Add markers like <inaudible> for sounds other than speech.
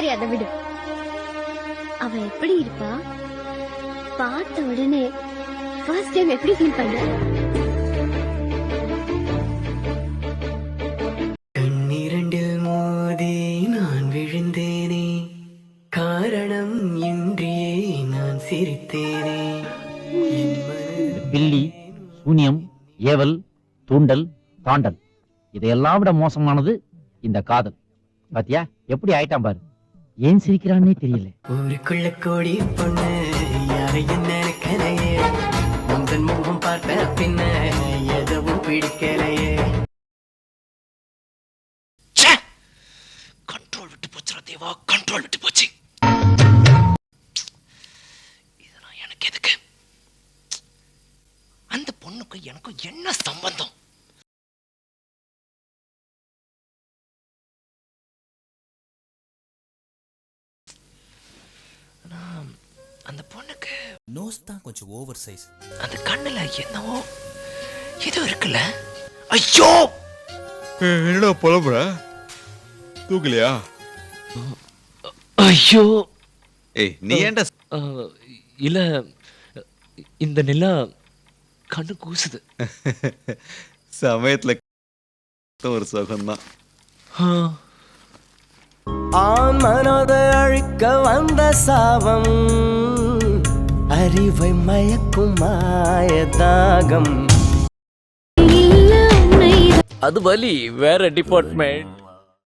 சரி அதை விடு. அவ எப்படி இருப்பா? பார்த்த உடனே ஃபர்ஸ்ட் டைம் எப்படி ஃபீல் கண்ணிரண்டில் மோதி நான் விழுந்தேனே. காரணம் இன்றியே நான் சிரித்தேனே. பில்லி சூனியம் ஏவல் தூண்டல் தாண்டல். இதையெல்லாம் விட மோசமானது இந்த காதல். பாத்தியா? எப்படி ஆயிட்டான் பாரு. ஏன் சிரிக்கிறான்னே தெரியல. ஊருக்குள்ள கோடி பொண்ணு யாரையும் நினைக்கலையே. உந்தன் முகம் பார்த்த பின்ன எதுவும் பிடிக்கலையே. கண்ட்ரோல் விட்டு போச்சுடா தேவா கண்ட்ரோல் விட்டு போச்சு. இதெல்லாம் எனக்கு எதுக்கு? அந்த பொண்ணுக்கும் எனக்கும் என்ன சம்பந்தம்? ஆனா, அந்த பொண்ணுக்கு நோஸ் தான் கொஞ்சம் ஓவர் சைஸ் அந்த கண்ணுல என்னவோ இது இருக்குல்ல? ஐயோ! ஏய், என்னடா புலம்புற? தூக்கலையா? ஐயோ! ஏய் நீ ஏன்டா இல்ல இந்த நிலா கண்ணு கூசுது. <laughs> சமயத்துல ஒரு சுகம்தான். மனதை அழிக்க வந்த சாபம் அறிவை மயக்கும் மாயதாகம். அது வலி வேற டிபார்ட்மெண்ட்